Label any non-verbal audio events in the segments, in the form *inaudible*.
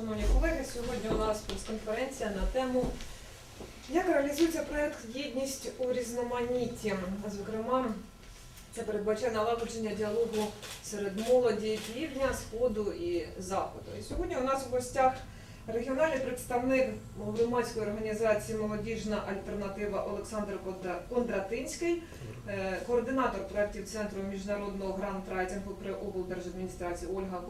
Шановні колеги, сьогодні у нас прес-конференція на тему, як реалізується проект Єдність у різноманітті. Зокрема, це передбачає налагодження діалогу серед молоді півдня, сходу і заходу. І сьогодні у нас в гостях регіональний представник громадської організації Молодіжна альтернатива Олександр Кондратинський, е, координатор проєктів Центру міжнародного грант-райтингу при облдержадміністрації Ольга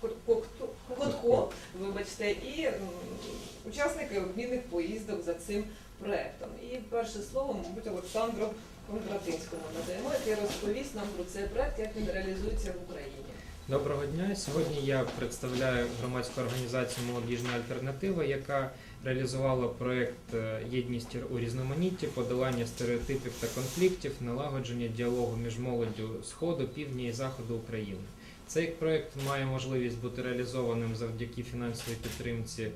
Котко, вибачте, і учасники обмінних поїздок за цим проектом. І перше слово, мабуть, Олександру Кондратинському надаємо, який розповість нам про цей проект, як він реалізується в Україні. Доброго дня. Сьогодні я представляю громадську організацію Молодіжна альтернатива, яка реалізувала проект е, Єдність у різноманітті, подолання стереотипів та конфліктів, налагодження діалогу між молоддю Сходу, Півдня і Заходу України. Цей проект має можливість бути реалізованим завдяки фінансовій підтримці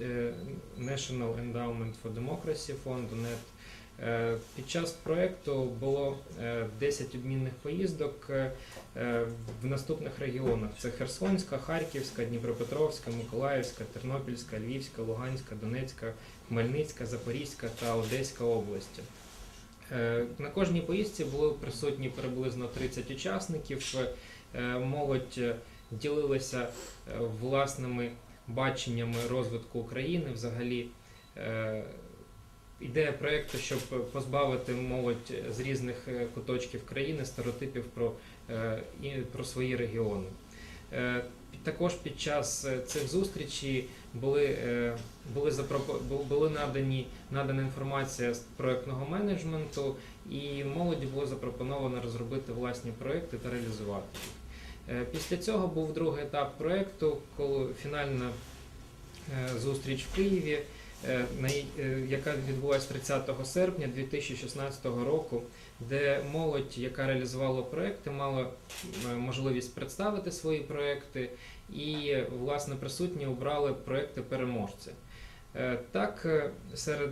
е, National Endowment for Democracy фонду НЕТ. Е, Під час проекту було е, 10 обмінних поїздок е, е, в наступних регіонах: це Херсонська, Харківська, Дніпропетровська, Миколаївська, Тернопільська, Львівська, Луганська, Донецька, Хмельницька, Запорізька та Одеська області. Е, На кожній поїздці були присутні приблизно 30 учасників. Е, Молодь е, ділилася е, власними баченнями розвитку України. Взагалі, ідея проєкту, щоб позбавити молодь з різних куточків країни стереотипів про, про свої регіони. Також під час цих зустрічей були, були, були надані надана інформація з проектного менеджменту, і молоді було запропоновано розробити власні проекти та реалізувати їх. Е, Після цього був другий етап проекту, коли фінальна е, зустріч в Києві, е, яка відбулася 30 серпня 2016 року, де молодь, яка реалізувала проекти, мала можливість представити свої проекти, і власне присутні обрали проекти переможці. Е, Так, серед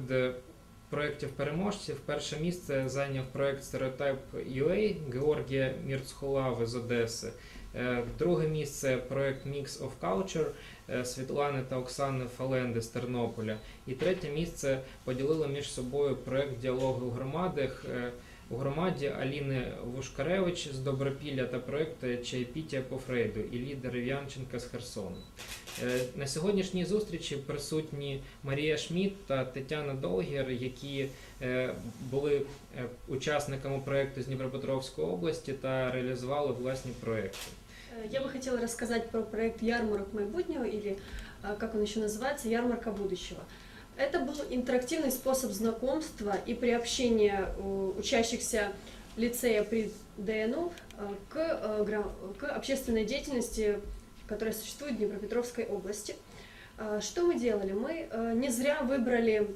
проєктів переможців перше місце зайняв проект Stereotype UA Георгія Мірцхолави з Одеси. Е, Друге місце проект Mix of Culture е, Світлани та Оксани Фаленди з Тернополя. І третє місце поділили між собою проект діалогу у громадах. е, У громаді Аліни Вушкаревич з Добропілля та проект Чайпіття по Фрейду Іллі Дерев'янченка з Херсону. На сьогоднішній зустрічі присутні Марія Шмідт та Тетяна Долгір, які були учасниками проекту з Дніпропетровської області та реалізували власні проекти. Э, Я бы хотела рассказать про проект «Ярмарок майбутнего» или, а, как он еще называется, «Ярмарка будущего». Это был интерактивный способ знакомства и приобщения э, учащихся лицея при ДНУ э, к, э, к общественной деятельности, которая существует в Днепропетровской области. Что мы делали? Мы э, не зря выбрали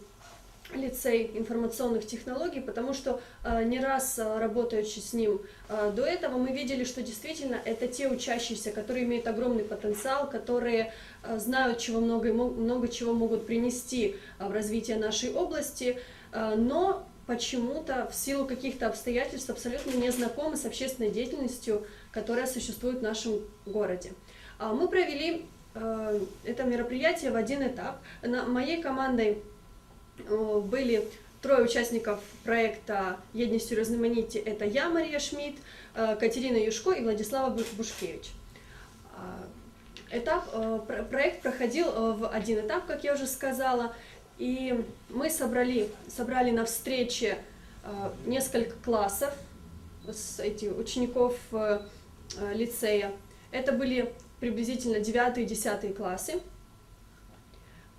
лицей информационных технологий, потому что э, не раз э, работаючи с ним э, до этого, мы видели, что действительно это те учащиеся, которые имеют огромный потенциал, которые знают, чего много, много чего могут принести в развитие нашей области, но почему-то в силу каких-то обстоятельств абсолютно не знакомы с общественной деятельностью, которая существует в нашем городе. А Мы провели это мероприятие в один этап. Моей командой были трое участников проекта «Едность у разноманитті». Это я, Мария Шмидт, э, Катерина Юшко и Владислава Бу- Бушкевич. А, Этап, э, про- проект проходил э, в один этап, как я уже сказала, и мы собрали, собрали на встрече э, несколько классов с этих учеников э, э, лицея. Это были приблизительно 9 и 10 классы.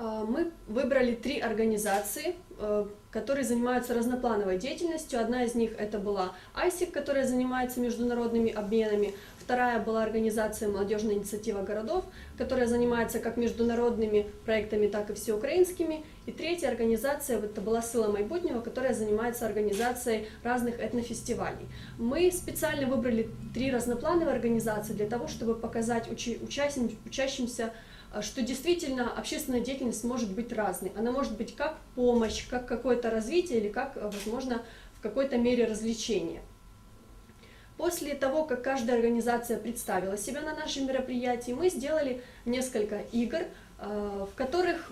А, Мы выбрали три организации, э, которые занимаются разноплановой деятельностью. Одна из них это была ISIC, которая занимается международными обменами. Вторая была организация «Молодежная инициатива городов», которая занимается как международными проектами, так и всеукраинскими. И третья организация это была «Сила майбутнего», которая занимается организацией разных этнофестивалей. Мы специально выбрали три разноплановые организации для того, чтобы показать учащимся а, что действительно общественная деятельность может быть разной. Она может быть как помощь, как какое-то развитие или как, э, возможно, в какой-то мере развлечение. После того, как каждая организация представила себя на нашем мероприятии, мы сделали несколько игр, э, в которых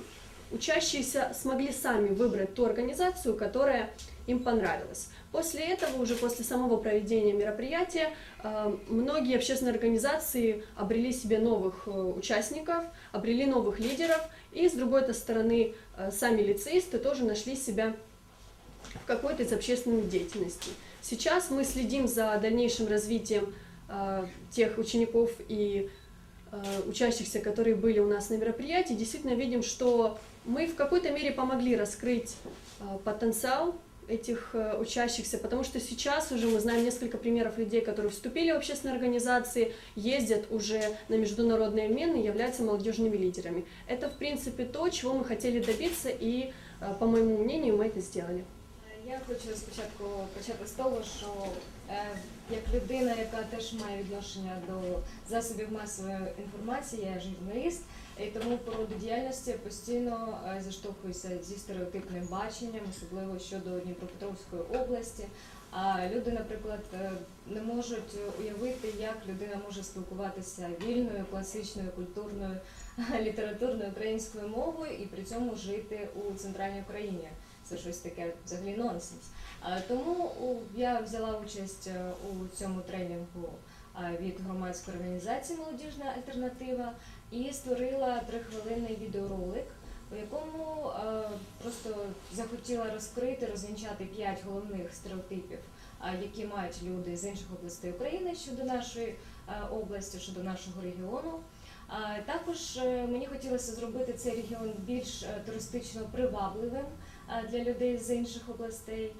учащиеся смогли сами выбрать ту организацию, которая им понравилась. После этого, уже после самого проведения мероприятия, э, многие общественные организации обрели себе новых э, участников, обрели новых лидеров, и с другой -то стороны, э, сами лицеисты тоже нашли себя в какой-то из общественной деятельности. Сейчас мы следим за дальнейшим развитием тех учеников и учащихся, которые были у нас на мероприятии. Действительно видим, что мы в какой-то мере помогли раскрыть потенциал этих э, учащихся, потому что сейчас уже мы знаем несколько примеров людей, которые вступили в общественные организации, ездят уже на международные обмены, являются молодежными лидерами. Это, в принципе, то, чего мы хотели добиться, и, э, по моему мнению, мы это сделали. Я хочу спочатку почати з того, що е, як людина, яка теж має відношення до засобів масової інформації, я журналіст, І тому по роду діяльності постійно е, зіштовхуюся зі стереотипним баченням, особливо щодо Дніпропетровської області. А люди, наприклад, е, не можуть уявити, як людина може спілкуватися вільною, класичною, культурною, *laughs* літературною українською мовою і при цьому жити у центральній Україні. Це щось таке взагалі нонсенс. Тому я взяла участь е, у цьому тренінгу від громадської організації Молодіжна альтернатива і створила трихвилинний відеоролик, у якому е, просто захотіла розкрити, розвінчати п'ять головних стереотипів, які мають люди з інших областей України щодо нашої е, області, щодо нашого регіону. Також е, мені хотілося зробити цей регіон більш туристично привабливим для людей з інших областей.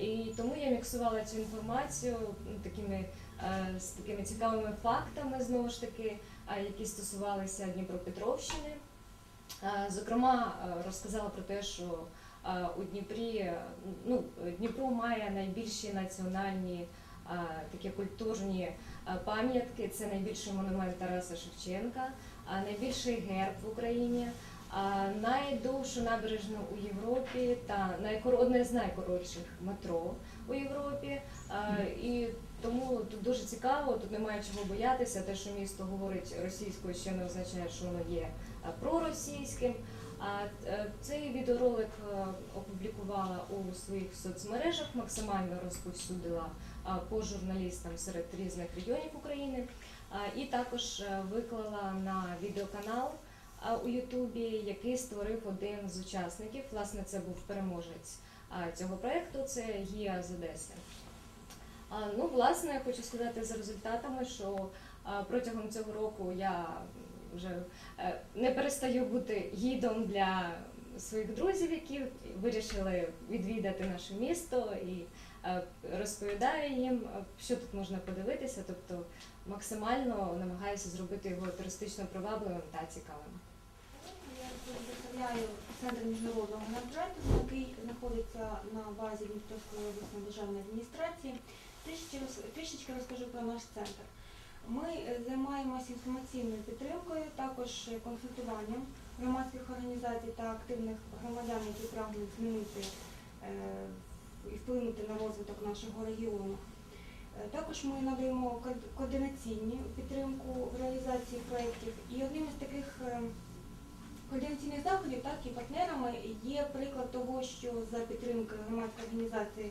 І тому я міксувала цю інформацію ну, такими, з такими цікавими фактами, знову ж таки, які стосувалися Дніпропетровщини. Зокрема, розказала про те, що у Дніпрі ну, Дніпро має найбільші національні такі культурні пам'ятки. Це найбільший монумент Тараса Шевченка, найбільший герб в Україні. Найдовшу набережну у Європі та одне з найкоротших метро у Європі. А, і тому тут дуже цікаво, тут немає чого боятися. Те, що місто говорить російською, ще не означає, що воно є проросійським. А е, цей відеоролик е, опублікувала у своїх соцмережах, максимально розповсюдила по журналістам серед різних регіонів України. І також е, виклала на відеоканал у Ютубі, який створив один з учасників. Власне, це був переможець цього проєкту, це Гія з Одеси. Ну, власне, я хочу сказати за результатами, що протягом цього року я вже е, не перестаю бути гідом для своїх друзів, які вирішили відвідати наше місто і е, розповідаю їм, е, що тут можна подивитися, тобто максимально намагаюся зробити його туристично привабливим та цікавим. Я представляю центр міжнародного грантрайтингу, який знаходиться на базі Дніпровської обласної державної адміністрації. Трішечки, розкажу про наш центр. Ми е, займаємося інформаційною підтримкою, також консультуванням громадських організацій та активних громадян, які прагнуть змінити е, і вплинути на розвиток нашого регіону. Е, Також ми надаємо координаційні підтримку в реалізації проєктів. І одним із таких координаційних заходів, так і партнерами є приклад того, що за підтримки громадської організації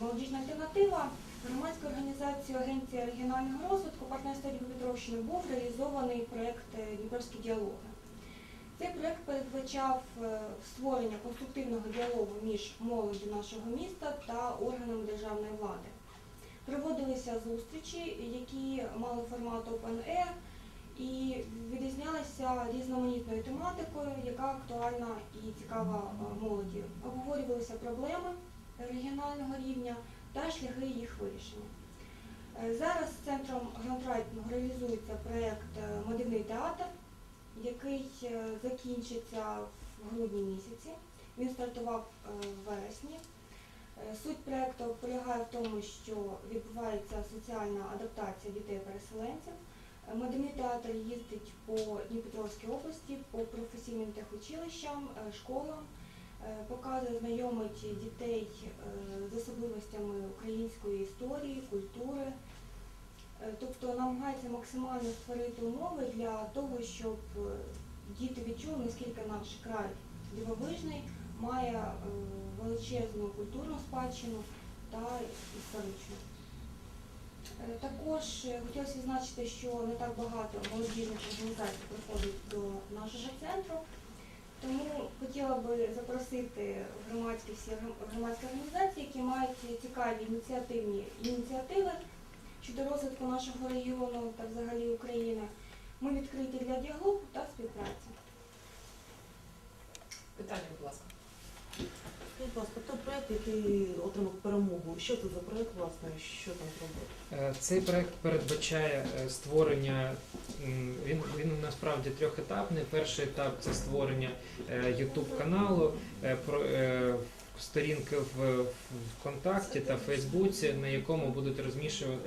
Молодіжна альтернатива, громадською організацією Агенція регіонального розвитку партнерства Дніпропетровщини був реалізований проєкт е, Дніпровські діалоги. Цей проєкт передбачав е, створення конструктивного діалогу між молоддю нашого міста та органами державної влади. Проводилися зустрічі, які мали формат Open Air, і відрізнялися різноманітною тематикою, яка актуальна і цікава е, молоді. Обговорювалися проблеми регіонального рівня та шляхи їх вирішення. Е, Зараз центром грантрайтингу реалізується проєкт е, Модивний театр, який е, закінчиться в грудні місяці. Він стартував в вересні. Суть проєкту полягає в тому, що відбувається соціальна адаптація дітей-переселенців. Модерний театр їздить по Дніпропетровській області, по професійним техучилищам, школам, Показує, знайомить дітей е, з особливостями української історії, культури. Е, Тобто намагається максимально створити умови для того, щоб е, діти відчули, наскільки наш край дивовижний, має е, величезну культурну спадщину та історичну. Е, Також е, хотілося відзначити, що не так багато молодіжних організацій приходить до нашого центру. Тому хотіла би запросити громадські всі громадські організації, які мають цікаві ініціативні ініціативи щодо розвитку нашого регіону та взагалі України. Ми відкриті для діалогу та співпраці. Питання, будь ласка. Скажіть, ласка, який отримав перемогу, що це за проект, власне, що там зробити? Е, Цей проект передбачає е, створення. Він він насправді трьохетапний. Перший етап це створення YouTube каналу, е, про е, сторінки в ВКонтакті та Фейсбуці, на якому будуть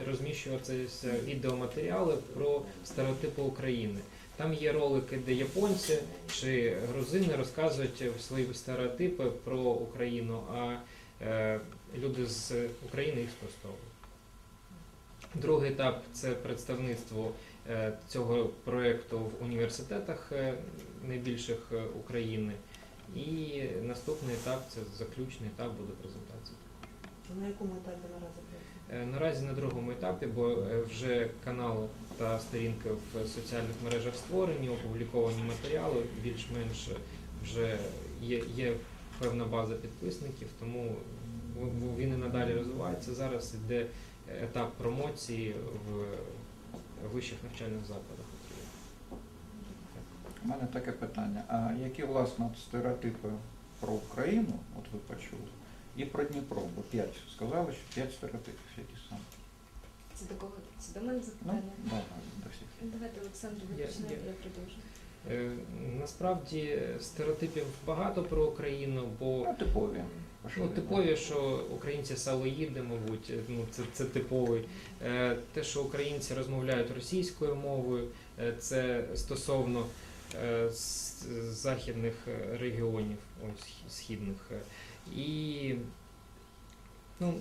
розміщуватися відеоматеріали про стереотипи України. Там є ролики, де японці чи грузини розказують свої стереотипи про Україну, а е, люди з України їх спростовують. Другий етап це представництво е, цього проєкту в університетах е, найбільших е, України. І наступний етап це заключний етап буде презентація. На якому етапі наразі Наразі на другому етапі, бо е, вже канали та сторінки в соціальних мережах створені, опубліковані матеріали, більш-менш вже є, є певна база підписників, тому він і надалі розвивається. Зараз йде етап промоції в вищих навчальних закладах. У мене таке питання. А які власне стереотипи про Україну, от ви почули, і про Дніпро, бо п'ять сказали, що п'ять стереотипів які саме. Це до кого? Це до мене Ну, запитання? да, да, до всіх. Давайте Олександр, ви Я- почнете, я- я продовжу. Е, Насправді стереотипів багато про Україну, бо Ну, типові. Ну, типові, що українці салоїди, мабуть, ну це, це типовий. Е, Те, що українці розмовляють російською мовою, е, це стосовно е, з- західних е, регіонів, ось східних. Е, І ну,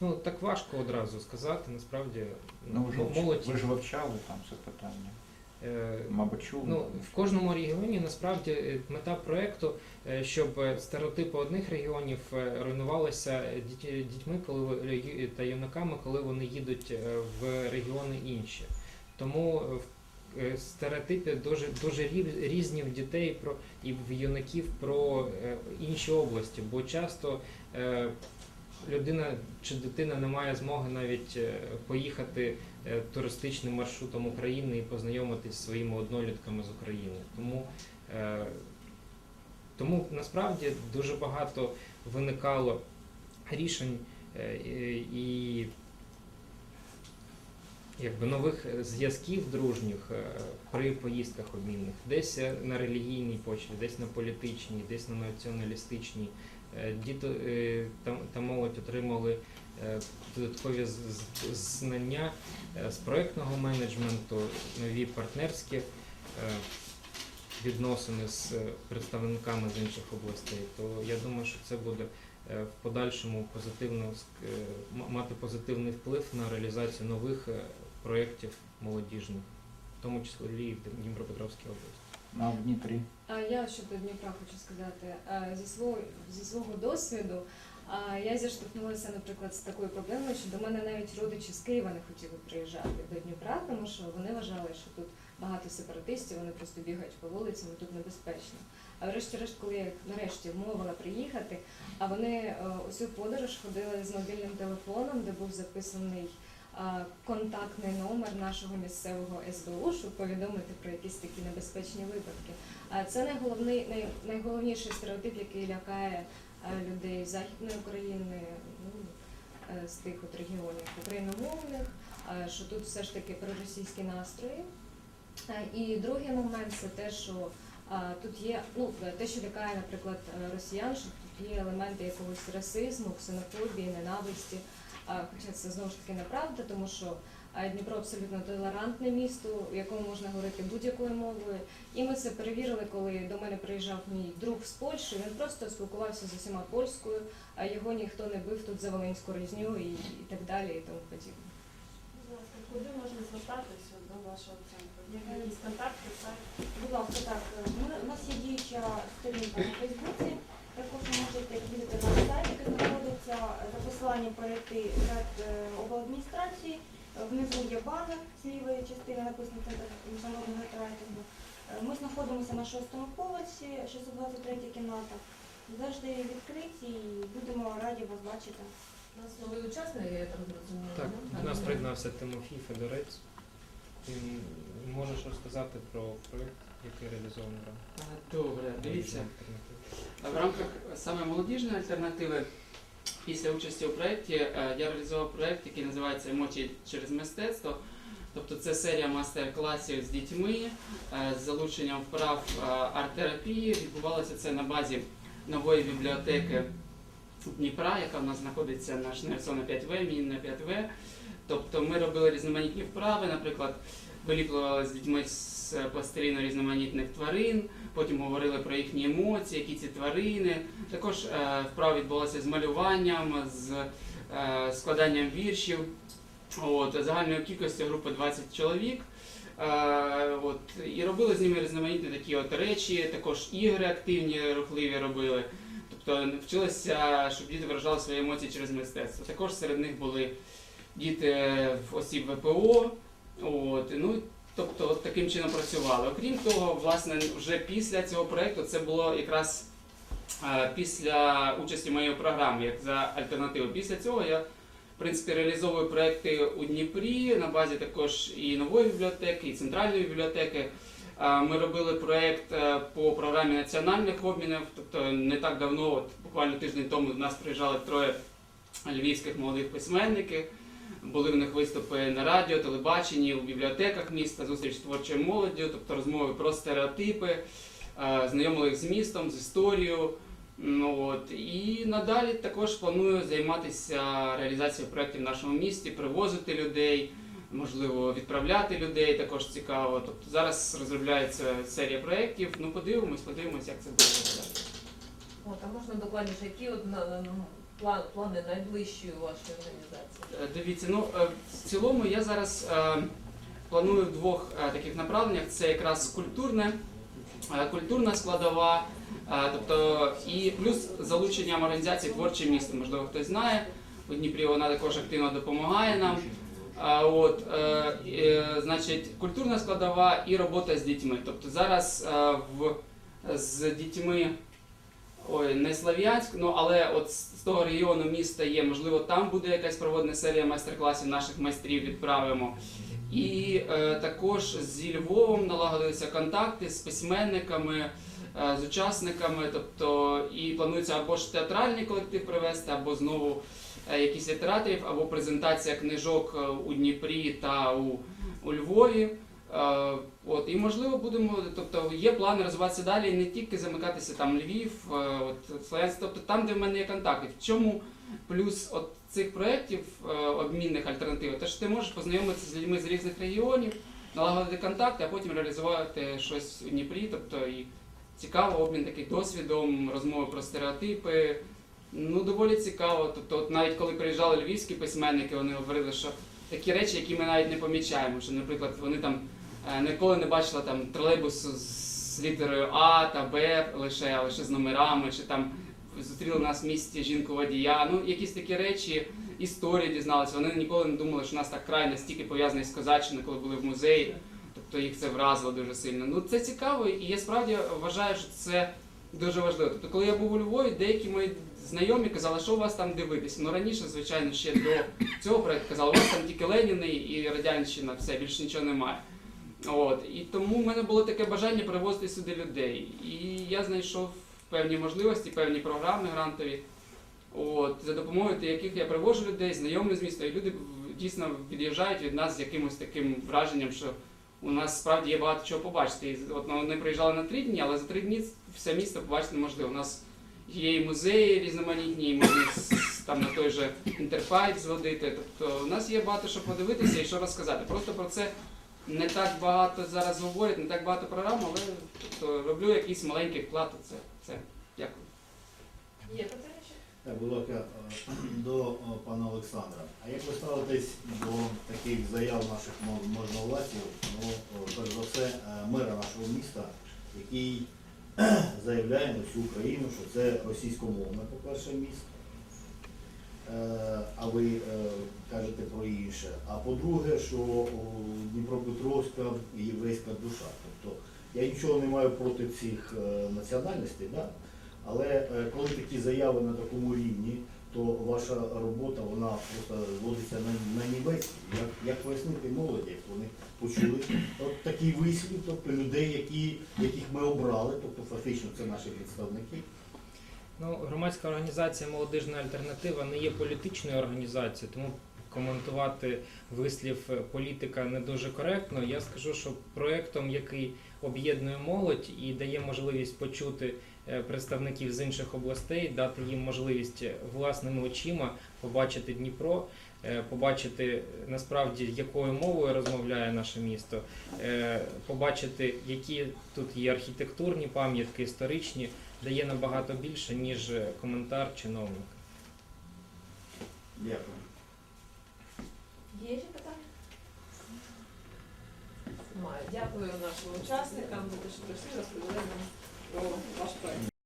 ну так важко одразу сказати, насправді Ну, ви ж, вивч- молодь. ви ж вивчали там це питання. е, Мабуть, чули. Ну, в кожному регіоні насправді е, мета проекту, е, щоб е, стереотипи одних регіонів е, руйнувалися діть- дітьми, коли ви- ю- та юнаками, коли вони їдуть е, в регіони інші. Тому е, в- стереотипи дуже дуже різні в дітей про і в юнаків про е, інші області, бо часто е, людина чи дитина не має змоги навіть е, поїхати е, туристичним маршрутом України і познайомитись зі своїми однолітками з України. Тому, е, тому насправді дуже багато виникало рішень е, і якби нових зв'язків дружніх е, при поїздках обмінних, десь е, на релігійній почві, десь на політичній, десь на націоналістичній. Е, Діти е, та, молодь отримали е, додаткові знання е, з проектного менеджменту, нові партнерські е, відносини з е, представниками з інших областей, то я думаю, що це буде е, в подальшому позитивно е, мати позитивний вплив на реалізацію нових е, проєктів молодіжних, в тому числі і в Дніпропетровській області. А в Дніпрі. А я щодо Дніпра хочу сказати, зі свого зі свого досвіду. а, Я зіштовхнулася, наприклад, з такою проблемою, що до мене навіть родичі з Києва не хотіли приїжджати до Дніпра, тому що вони вважали, що тут багато сепаратистів, вони просто бігають по вулицям, і тут небезпечно. А врешті-решт, коли я їх нарешті вмовила приїхати, а вони е, усю подорож ходили з мобільним телефоном, де був записаний контактний номер нашого місцевого СБУ, щоб повідомити про якісь такі небезпечні випадки. Це найголовний, най, найголовніший стереотип, який лякає е, людей Західної України, ну, е, з тих от регіонів україномовних, е, що тут все ж таки проросійські настрої. Е, І другий момент це те, що е, тут є, ну, те, що лякає, наприклад, е, росіян, що тут є елементи якогось расизму, ксенофобії, ненависті. Е, Хоча це знову ж таки неправда, тому що Дніпро абсолютно толерантне місто, в якому можна говорити будь-якою мовою. І ми це перевірили, коли до мене приїжджав мій друг з Польщі. Він просто спілкувався з усіма польською, а його ніхто не бив тут за Волинську різню і, і так далі, і тому подібне. Будь ласка, куди можна звертатися до вашого центру? Є якісь контакти, сайт? Будь ласка, так, ми, у нас є діюча сторінка на Фейсбуці. Також ви можете відвідати сайт, за посиланням перейти сайт е, обладміністрації. Внизу є банер з лівої частини, написано Центр міжнародного райтингу. Е, Ми знаходимося на шостому поверсі, 623 кімната. Завжди відкриті і будемо раді вас бачити. У нас новий учасник, я так зрозуміла. Так, до нас приєднався Тимофій Федорець. Ти можеш розказати про проєкт, який реалізований в Добре, дивіться. В рамках саме молодіжної альтернативи, після участі у проєкті, е, я реалізував проєкт, який називається Емоції через мистецтво. Тобто це серія мастер-класів з дітьми е, з залученням вправ е, арт-терапії. Відбувалося це на базі нової бібліотеки Дніпра, яка в нас знаходиться на Шнерсона 5В, Мінна 5В. Тобто ми робили різноманітні вправи, наприклад, виліплювали з дітьми з пластиліну різноманітних тварин, потім говорили про їхні емоції, які ці тварини. Також е, вправи відбулися з малюванням, з е, складанням віршів. От, загальною кількістю групи 20 чоловік. Е, от, і робили з ними різноманітні такі от речі, також ігри активні, рухливі робили. Тобто вчилися, щоб діти виражали свої емоції через мистецтво. Також серед них були діти осіб ВПО. От, ну, тобто от таким чином працювали. Окрім того, власне, вже після цього проєкту це було якраз е, після участі в моїй програмі, як за альтернативу. Після цього я в принципі реалізовую проекти у Дніпрі на базі також і нової бібліотеки, і центральної бібліотеки. Е, Ми робили проєкт е, по програмі національних обмінів. Тобто не так давно, от буквально тиждень тому, до нас приїжджали троє львівських молодих письменників. Були в них виступи на радіо, телебаченні, у бібліотеках міста, зустріч з творчою молоддю, тобто розмови про стереотипи, е, знайомили з містом, з історією. Ну, от. І надалі також планую займатися реалізацією проєктів в нашому місті, привозити людей, можливо, відправляти людей, також цікаво. Тобто зараз розробляється серія проєктів. Ну, подивимось, подивимось, як це буде виглядати. От, а можна докладніше, які от, ну, план, плани найближчої вашої організації? Е, Дивіться, ну е, в цілому я зараз е, планую в двох таких направленнях. Це якраз культурне, культурна складова, тобто і плюс залученням організації творче місто. Можливо, хтось знає. У Дніпрі вона також активно допомагає нам. От, значить, культурна складова і робота з дітьми. Тобто зараз в, з дітьми Ой, не Слов'янськ, ну але от того регіону міста є, можливо, там буде якась проводна серія майстер-класів наших майстрів відправимо. І е, також зі Львовом налагодилися контакти з письменниками, е, з учасниками. Тобто, і планується або ж театральний колектив привезти, або знову е, якісь літераторів, або презентація книжок е, у Дніпрі та у, у Львові. Е, От, і можливо будемо, тобто є плани розвиватися далі, не тільки замикатися там Львів, е, от Слов'янськ, тобто там, де в мене є контакти. В чому плюс от цих проєктів е, обмінних альтернатив? Те, що ти можеш познайомитися з людьми з різних регіонів, налагодити контакти, а потім реалізувати щось у Дніпрі. Тобто і цікаво, обмін такий досвідом, розмови про стереотипи. Ну, доволі цікаво. Тобто, от навіть коли приїжджали львівські письменники, вони говорили, що такі речі, які ми навіть не помічаємо, що, наприклад, вони там ніколи не бачили там тролейбус з літерою А та Б лише, лише з номерами, чи там зустріли нас в місті жінку водія. Ну, якісь такі речі, історії дізналися. Вони ніколи не думали, що нас так край настільки пов'язаний з козаччиною, коли були в музеї. Тобто їх це вразило дуже сильно. Ну це цікаво, і я справді вважаю, що це дуже важливо. Тобто, коли я був у Львові, деякі мої знайомі казали, що у вас там дивитися. Ну раніше, звичайно, ще до цього проєкту казали, у вас там тільки Леніни і Радянщина, все, більше нічого немає. От. І тому в мене було таке бажання привозити сюди людей. І я знайшов певні можливості, певні програми грантові, от, за допомогою яких я привожу людей, знайомлю з міста, і люди дійсно від'їжджають від нас з якимось таким враженням, що у нас справді є багато чого побачити. І от ну, вони приїжджали на три дні, але за три дні все місто побачити неможливо. У нас є і музеї різноманітні, і можна там на той же інтерфайт зводити. Тобто у нас є багато що подивитися і що розказати. Просто про це не так багато зараз говорять, не так багато програм, але тобто, роблю якийсь маленький вклад у це. Це. Дякую. Є питання? Будь ласка, е, до е, пана Олександра. А як ви ставитесь до таких заяв наших мо- можновладців, ну, е, перш за все, е, мера нашого міста, який заявляє на всю Україну, що це російськомовне, по-перше, місто, Е, а ви е, інше. А по-друге, що Дніпропетровська єврейська душа. Тобто я нічого не маю проти цих е, національностей, да? але е, коли такі заяви на такому рівні, то ваша робота вона просто зводиться на, на нівець. Як, як пояснити молоді, як вони почули от такий вислів, тобто людей, які, яких ми обрали, тобто фактично це наші представники. Ну, громадська організація Молодіжна альтернатива не є політичною організацією, тому коментувати вислів е, політика не дуже коректно. Я скажу, що проектом, який об'єднує молодь і дає можливість почути е, представників з інших областей, дати їм можливість е, власними очима побачити Дніпро, побачити насправді якою мовою розмовляє наше місто, побачити, які тут є архітектурні пам'ятки, історичні дає набагато більше, ніж коментар чиновника. Дякую. Є ще питання? Дякую нашим учасникам за те, що прийшли, розповіли нам про ваш проект.